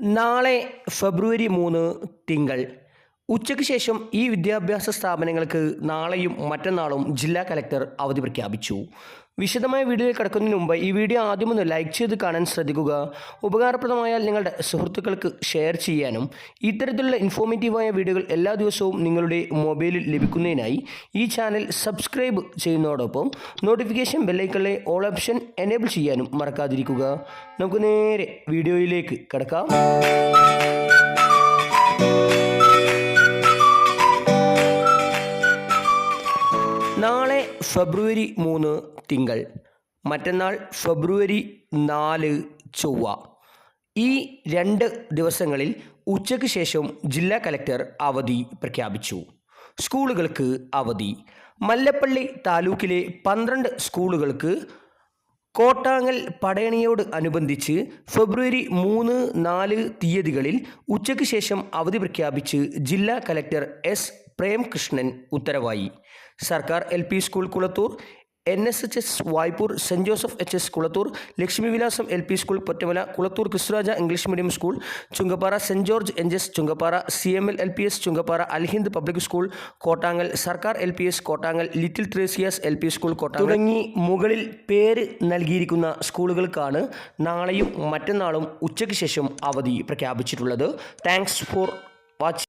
നാളെ ഫെബ്രുവരി മൂന്ന് തിങ്കൾ. ഉച്ചയ്ക്ക് ശേഷം ഈ വിദ്യാഭ്യാസ സ്ഥാപനങ്ങൾക്ക് നാളെയും മറ്റന്നാളും ജില്ലാ കലക്ടർ അവധി പ്രഖ്യാപിച്ചു. വിശദമായ വീഡിയോയിൽ കിടക്കുന്നതിന് മുമ്പ് ഈ വീഡിയോ ആദ്യം ഒന്ന് ലൈക്ക് ചെയ്ത് കാണാൻ ശ്രദ്ധിക്കുക. ഉപകാരപ്രദമായാൽ നിങ്ങളുടെ സുഹൃത്തുക്കൾക്ക് ഷെയർ ചെയ്യാനും ഇത്തരത്തിലുള്ള ഇൻഫോർമേറ്റീവായ വീഡിയോകൾ എല്ലാ ദിവസവും നിങ്ങളുടെ മൊബൈലിൽ ലഭിക്കുന്നതിനായി ഈ ചാനൽ സബ്സ്ക്രൈബ് ചെയ്യുന്നതോടൊപ്പം നോട്ടിഫിക്കേഷൻ ബെല്ലൈക്കളെ ഓൾ ഓപ്ഷൻ എനേബിൾ ചെയ്യാനും മറക്കാതിരിക്കുക. നമുക്ക് നേരെ വീഡിയോയിലേക്ക് കിടക്കാം. നാളെ ഫെബ്രുവരി മൂന്ന് തിങ്കൾ മറ്റന്നാൾ ഫെബ്രുവരി നാല് ചൊവ്വ. ഈ രണ്ട് ദിവസങ്ങളിൽ ഉച്ചയ്ക്ക് ശേഷം ജില്ലാ കലക്ടർ അവധി പ്രഖ്യാപിച്ചു. സ്കൂളുകൾക്ക് അവധി. മല്ലപ്പള്ളി താലൂക്കിലെ പന്ത്രണ്ട് സ്കൂളുകൾക്ക് കോട്ടാങ്ങൽ പടയണിയോട് അനുബന്ധിച്ച് ഫെബ്രുവരി മൂന്ന് നാല് തീയതികളിൽ ഉച്ചയ്ക്ക് ശേഷം അവധി പ്രഖ്യാപിച്ച് ജില്ലാ കലക്ടർ എസ്. പ്രേംകൃഷ്ണൻ ഉത്തരവായി. സർക്കാർ L P school Kulathur N S H S Vaipur saint Joseph H S Kulathur Lakshmi Vilasam L P school Pottamala Kulathur Kristuraja English medium school Chunkappara saint George N S Chunkappara C M L L P S Chunkappara Alhind public school Kottangal സർക്കാർ L P S Kottangal little Theresa's L P school Kottangal തുടങ്ങി മുകളിൽ പേര് നൽകിയിരിക്കുന്ന സ്കൂളുകൾക്കാണ് നാളെയും മറ്റന്നാളും ഉച്ചയ്ക്ക് ശേഷം അവധി പ്രഖ്യാപിച്ചിട്ടുള്ളത്. Thanks for watching